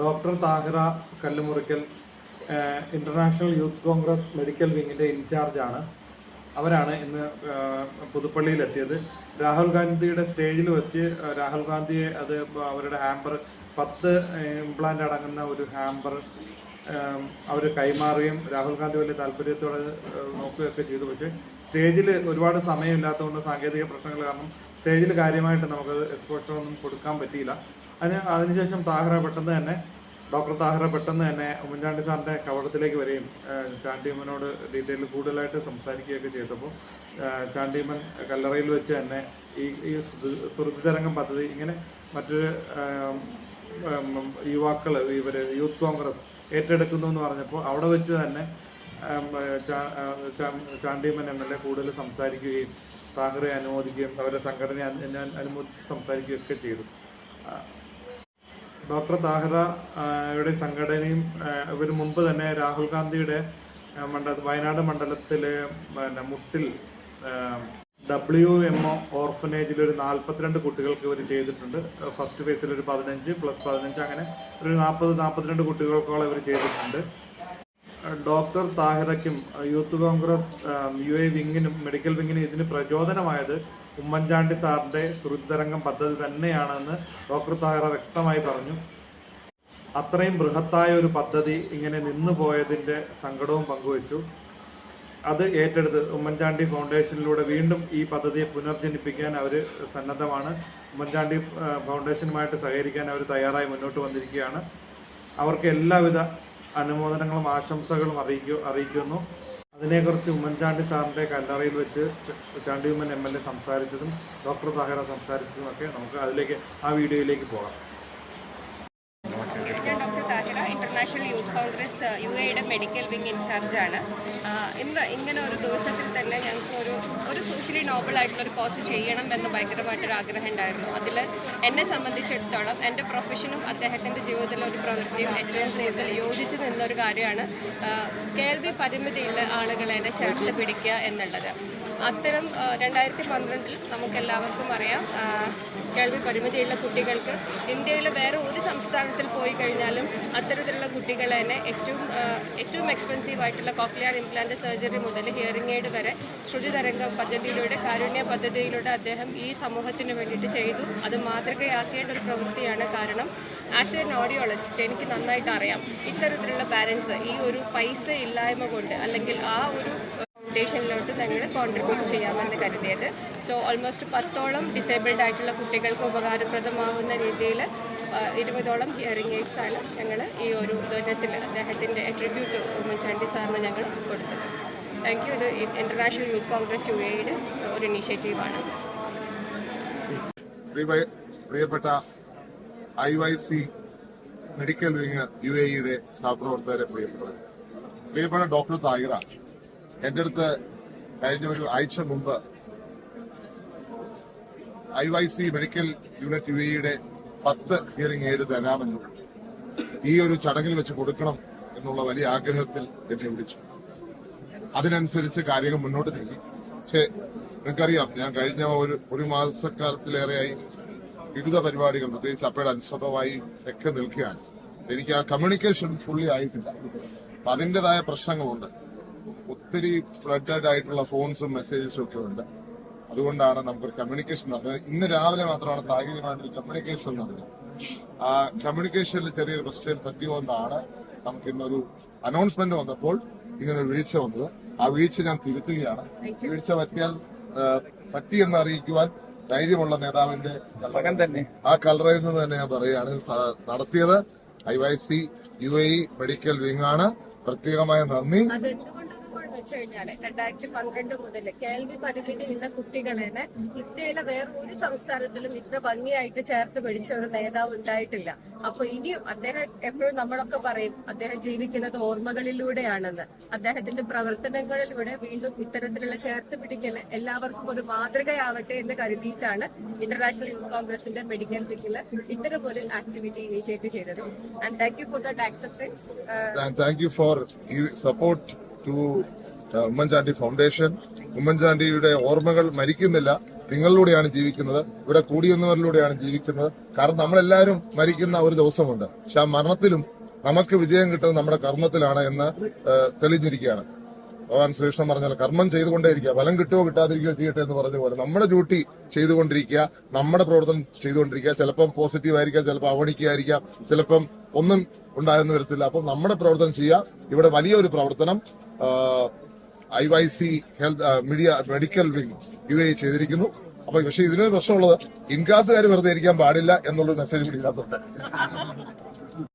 Doctor Thahira Kallumurikkal international youth Congress medical വിങ്ങിന്റെ ഇൻചാർജാണ് അവരാണ് ഇന്ന് പുതുപ്പള്ളിയിലെത്തിയത്. രാഹുൽ ഗാന്ധിയുടെ സ്റ്റേജിൽ വെച്ച് രാഹുൽ ഗാന്ധിയെ അത് അവരുടെ ഹാമ്പർ പത്ത് ഇംപ്ലാന്റ് അടങ്ങുന്ന ഒരു ഹാമ്പർ അവർ കൈമാറുകയും രാഹുൽ ഗാന്ധി വലിയ താല്പര്യത്തോടെ നോക്കുകയൊക്കെ ചെയ്തു. പക്ഷേ സ്റ്റേജിൽ ഒരുപാട് സമയമില്ലാത്തതുകൊണ്ട് സാങ്കേതിക പ്രശ്നങ്ങൾ കാരണം സ്റ്റേജിൽ കാര്യമായിട്ട് നമുക്കത് എക്സ്പോഷർ ഒന്നും കൊടുക്കാൻ പറ്റിയില്ല. അതിന് അതിനുശേഷം താഹ്ര പെട്ടെന്ന് തന്നെ ഡോക്ടർ താഹ്ര പെട്ടെന്ന് തന്നെ ഉമ്മൻചാണ്ടി സാറിന്റെ കവടത്തിലേക്ക് വരികയും ചാണ്ടിയമ്മനോട് ഡീറ്റെയിൽ കൂടുതലായിട്ട് സംസാരിക്കുകയൊക്കെ ചെയ്തപ്പോൾ ചാണ്ടിയമ്മൻ കല്ലറയിൽ വെച്ച് തന്നെ ഈ ഈ ശ്രുതിതരംഗം പദ്ധതി ഇങ്ങനെ മറ്റൊരു യുവാക്കൾ ഇവർ യൂത്ത് കോൺഗ്രസ് ഏറ്റെടുക്കുന്നു എന്ന് പറഞ്ഞപ്പോൾ അവിടെ വെച്ച് തന്നെ ചാണ്ടിയമ്മൻ എം എൽ എ കൂടുതൽ സംസാരിക്കുകയും താഹറെ അനുമോദിക്കുകയും അവരുടെ സംഘടനയെ അനു- അനു- അനുമോദിച്ച് സംസാരിക്കുകയൊക്കെ ചെയ്തു. ഡോക്ടർ താഹറയുടെ സംഘടനയും ഇവർ മുമ്പ് തന്നെ രാഹുൽ ഗാന്ധിയുടെ മണ്ഡല വയനാട് മണ്ഡലത്തിലെ പിന്നെ മുട്ടിൽ ഡബ്ല്യു എം ഒ ഓർഫനേജിൽ ഒരു നാൽപ്പത്തിരണ്ട് കുട്ടികൾക്ക് ഇവർ ചെയ്തിട്ടുണ്ട്. ഫസ്റ്റ് ഫേസിൽ ഒരു പതിനഞ്ച് പ്ലസ് പതിനഞ്ച് അങ്ങനെ ഒരു നാൽപ്പത് നാൽപ്പത്തിരണ്ട് കുട്ടികൾക്കോളം ഇവർ ചെയ്തിട്ടുണ്ട്. ഡോക്ടർ താഹിറയ്ക്കും യൂത്ത് കോൺഗ്രസ് യു എ വിങ്ങിനും മെഡിക്കൽ വിങ്ങിനും ഇതിന് പ്രചോദനമായത് ഉമ്മൻചാണ്ടി സാറിന്റെ ശ്രുതിതരംഗം പദ്ധതി തന്നെയാണെന്ന് ഡോക്ടർ താഹിറ വ്യക്തമായി പറഞ്ഞു. അത്രയും ബൃഹത്തായ ഒരു പദ്ധതി ഇങ്ങനെ നിന്നു പോയതിന്റെ സങ്കടവും പങ്കുവച്ചു. അത് ഏറ്റെടുത്ത് ഉമ്മൻചാണ്ടി ഫൗണ്ടേഷനിലൂടെ വീണ്ടും ഈ പദ്ധതിയെ പുനർജനിപ്പിക്കാൻ അവർ സന്നദ്ധമാണ്. ഉമ്മൻചാണ്ടി ഫൗണ്ടേഷനുമായിട്ട് സഹകരിക്കാൻ അവർ തയ്യാറായി മുന്നോട്ട് വന്നിരിക്കുകയാണ്. അവർക്ക് എല്ലാവിധ അനുമോദനങ്ങളും ആശംസകളും അറിയിക്കു അറിയിക്കുന്നു. അതിനെക്കുറിച്ച് ഉമ്മൻചാണ്ടി സാറിന്റെ കല്ലറയിൽ വെച്ച് Chandy Oommen M L A സംസാരിച്ചതും ഡോക്ടർ താഹിറ സംസാരിച്ചതും ഒക്കെ നമുക്ക് അതിലേക്ക് ആ വീഡിയോയിലേക്ക് പോകാം ഞാൻ doctor Thahira international youth congress U എയുടെ മെഡിക്കൽ വിങ് ഇൻചാർജാണ് ഇന്ന് ഇങ്ങനെ ഒരു ദിവസത്തിൽ തന്നെ ഞങ്ങൾക്ക് ഒരു ഒരു സോഷ്യലി നോബിളായിട്ടുള്ള ഒരു കോഴ്സ് ചെയ്യണം എന്ന് ഭയങ്കരമായിട്ടൊരു ആഗ്രഹം ഉണ്ടായിരുന്നു. അതിൽ എന്നെ സംബന്ധിച്ചിടത്തോളം എന്റെ പ്രൊഫഷനും അദ്ദേഹത്തിന്റെ ജീവിതത്തിലെ ഒരു പ്രവൃത്തിയും ഏറ്റവും കൂടുതൽ യോജിച്ച് നിന്നൊരു കാര്യമാണ് കേൾവി പരിമിതിയുള്ള ആളുകളെ ചേർത്ത് പിടിക്കുക എന്നുള്ളത്. അത്തരം രണ്ടായിരത്തി പന്ത്രണ്ടിൽ നമുക്കെല്ലാവർക്കും അറിയാം കേൾവി പരിമിതിയുള്ള കുട്ടികൾക്ക് ഇന്ത്യയിലെ വേറെ ഒരു സംസ്ഥാനത്തിൽ പോയി കഴിഞ്ഞാലും അത്തരത്തിലുള്ള കുട്ടികളെ തന്നെ ഏറ്റവും ഏറ്റവും എക്സ്പെൻസീവ് ആയിട്ടുള്ള കോക്ലിയർ ഇംപ്ലാന്റ് സർജറി മുതൽ ഹിയറിംഗ് എയ്ഡ് വരെ ശ്രുതി തരംഗ പദ്ധതിയിലൂടെ കാരുണ്യ പദ്ധതിയിലൂടെ അദ്ദേഹം ഈ സമൂഹത്തിന് വേണ്ടിയിട്ട് ചെയ്തു. അത് മാതൃകയാക്കേണ്ട ഒരു പ്രവൃത്തിയാണ് കാരണം ആസ് എൻ ഓഡിയോളജിസ്റ്റ് എനിക്ക് നന്നായിട്ട് അറിയാം. ഇത്തരത്തിലുള്ള പാരൻസ് ഈ ഒരു പൈസ ഇല്ലായ്മ കൊണ്ട് അല്ലെങ്കിൽ ആ ഒരു ഫൗണ്ടേഷനിലോട്ട് ഞങ്ങൾ കോൺട്രിബ്യൂട്ട് ചെയ്യാമെന്ന് കരുതിയത്. സോ ഓൾമോസ്റ്റ് പത്തോളം ഡിസേബിൾഡ് ആയിട്ടുള്ള കുട്ടികൾക്ക് ഉപകാരപ്രദമാവുന്ന രീതിയിൽ ഇരുപതോളം ഹിയറിംഗ് എയ്ഡ്സ് ആണ് ഞങ്ങൾ ഈ ഒരു ദുരത്തിൽ അദ്ദേഹത്തിന്റെ അട്രിബ്യൂട്ട് ഉമ്മൻചാണ്ടി സാറിന് ഞങ്ങൾ കൊടുത്തത്. താങ്ക് യു ഇത് ഇന്റർനാഷണൽ യൂത്ത് കോൺഗ്രസ് യു എയുടെ ഒരു ഇനീഷ്യേറ്റീവാണ് പ്രിയ- പ്രിയപ്പെട്ട I Y C medical wing U A ഇയുടെ സഹപ്രവർത്തകരെ പ്രിയപ്പെട്ടത് പ്രിയപ്പെട്ട ഡോക്ടർ താഹിറ എന്റെ അടുത്ത് കഴിഞ്ഞ ഒരു ആഴ്ച മുമ്പ് I Y C medical unit U എയുടെ പത്ത് ഹിയറിംഗ് എയ്ഡ് തരാമെന്നും ഈ ഒരു ചടങ്ങിൽ വെച്ച് കൊടുക്കണം എന്നുള്ള വലിയ ആഗ്രഹത്തിൽ എന്നെ വിളിച്ചു. അതിനനുസരിച്ച് കാര്യങ്ങൾ മുന്നോട്ട് നീങ്ങി. പക്ഷേ നിങ്ങൾക്കറിയാം ഞാൻ കഴിഞ്ഞ ഒരു ഒരു മാസക്കാലത്തിലേറെയായി വിവിധ പരിപാടികൾ പ്രത്യേകിച്ച് അപ്പയുടെ അനുസൃതമായി ഒക്കെ നിൽക്കുകയാണ്. എനിക്ക് ആ കമ്മ്യൂണിക്കേഷൻ ഫുള്ളി ആയിട്ടില്ല. അതിന്റെതായ പ്രശ്നങ്ങളുണ്ട്. ഒത്തിരി ഫ്ലഡഡ് ആയിട്ടുള്ള ഫോൺസും മെസ്സേജസും ഒക്കെ ഉണ്ട്. അതുകൊണ്ടാണ് നമുക്കൊരു കമ്മ്യൂണിക്കേഷൻ നടന്നത്. ഇന്ന് രാവിലെ മാത്രമാണ് താൽക്കാലികമായിട്ടൊരു കമ്മ്യൂണിക്കേഷൻ നടന്നത്. ആ കമ്മ്യൂണിക്കേഷനിൽ ചെറിയൊരു പ്രശ്നം പറ്റിയുകൊണ്ടാണ് നമുക്ക് ഇന്നൊരു അനൗൺസ്മെന്റ് വന്നപ്പോൾ ഇങ്ങനെ ഒരു വീഴ്ച വന്നത്. ആ വീഴ്ച ഞാൻ തിരുത്തുകയാണ്. വീഴ്ച പറ്റിയാൽ പറ്റി പറ്റിയെന്ന് അറിയിക്കുവാൻ ധൈര്യമുള്ള നേതാവിന്റെ ആ കളറിൽ നിന്ന് തന്നെ ഞാൻ പറയുകയാണ്. നടത്തിയത് I Y C U A medical wing ആണ്. പ്രത്യേകമായ നന്ദി. എന്തുകൊണ്ടാണെന്ന് വെച്ച് കഴിഞ്ഞാൽ രണ്ടായിരത്തി പന്ത്രണ്ട് മുതൽ കേൾവി പരിമിതിയുള്ള കുട്ടികളെ ഇന്ത്യയിലെ വേറെ ഒരു സംസ്ഥാനത്തിലും ഇത്ര ഭംഗിയായിട്ട് ചേർത്ത് പിടിച്ച ഒരു നേതാവ് ഉണ്ടായിട്ടില്ല. അപ്പൊ ഇനിയും അദ്ദേഹം എപ്പോഴും നമ്മളൊക്കെ പറയും അദ്ദേഹം ജീവിക്കുന്നത് ഓർമ്മകളിലൂടെയാണെന്ന്. അദ്ദേഹത്തിന്റെ പ്രവർത്തനങ്ങളിലൂടെ വീണ്ടും ഇത്തരത്തിലുള്ള ചേർത്ത് പിടിക്കൽ എല്ലാവർക്കും ഒരു മാതൃകയാവട്ടെ എന്ന് കരുതിയിട്ടാണ് ഇന്റർനാഷണൽ യൂത്ത് കോൺഗ്രസിന്റെ മെഡിക്കൽ വിങ്ങിൽ ഇത്തരം ഒരു ആക്ടിവിറ്റി ഇനിഷ്യേറ്റ് ചെയ്തത്. And thank you for that acceptance thank you for support to Oommen Chandy foundation. ഉമ്മൻചാണ്ടിയുടെ ഓർമ്മകൾ മരിക്കുന്നില്ല. നിങ്ങളിലൂടെയാണ് ജീവിക്കുന്നത്. ഇവിടെ കൂടിയെന്നവരിലൂടെയാണ് ജീവിക്കുന്നത്. കാരണം നമ്മളെല്ലാവരും മരിക്കുന്ന ഒരു ദിവസമുണ്ട്. പക്ഷെ ആ മരണത്തിലും നമുക്ക് വിജയം കിട്ടുന്നത് നമ്മുടെ കർമ്മത്തിലാണ് എന്ന് തെളിഞ്ഞിരിക്കുകയാണ്. ഭഗവാൻ ശ്രീകൃഷ്ണൻ പറഞ്ഞാൽ കർമ്മം ചെയ്തുകൊണ്ടേയിരിക്കുക. ഫലം കിട്ടുമോ കിട്ടാതിരിക്കുകയോ ചെയ്യട്ടെ എന്ന് പറഞ്ഞ പോലെ. നമ്മുടെ ഡ്യൂട്ടി ചെയ്തുകൊണ്ടിരിക്കുക നമ്മുടെ പ്രവർത്തനം ചെയ്തുകൊണ്ടിരിക്കുക. ചിലപ്പം പോസിറ്റീവ് ആയിരിക്കാം ചിലപ്പോൾ അവണിക്കായിരിക്കാം ചിലപ്പം ഒന്നും ഉണ്ടായെന്ന് വരത്തില്ല അപ്പം നമ്മുടെ പ്രവർത്തനം ചെയ്യുക. ഇവിടെ വലിയൊരു പ്രവർത്തനം. I Y C health media medical wing U A ചെയ്തിരിക്കുന്നു. അപ്പൊ പക്ഷെ ഇതിനൊരു പ്രശ്നമുള്ളത് ഇൻകാസുകാർ വെറുതെ ഇരിക്കാൻ പാടില്ല എന്നുള്ളൊരു മെസ്സേജ് കൂടി ഇതിനകത്തുണ്ട്.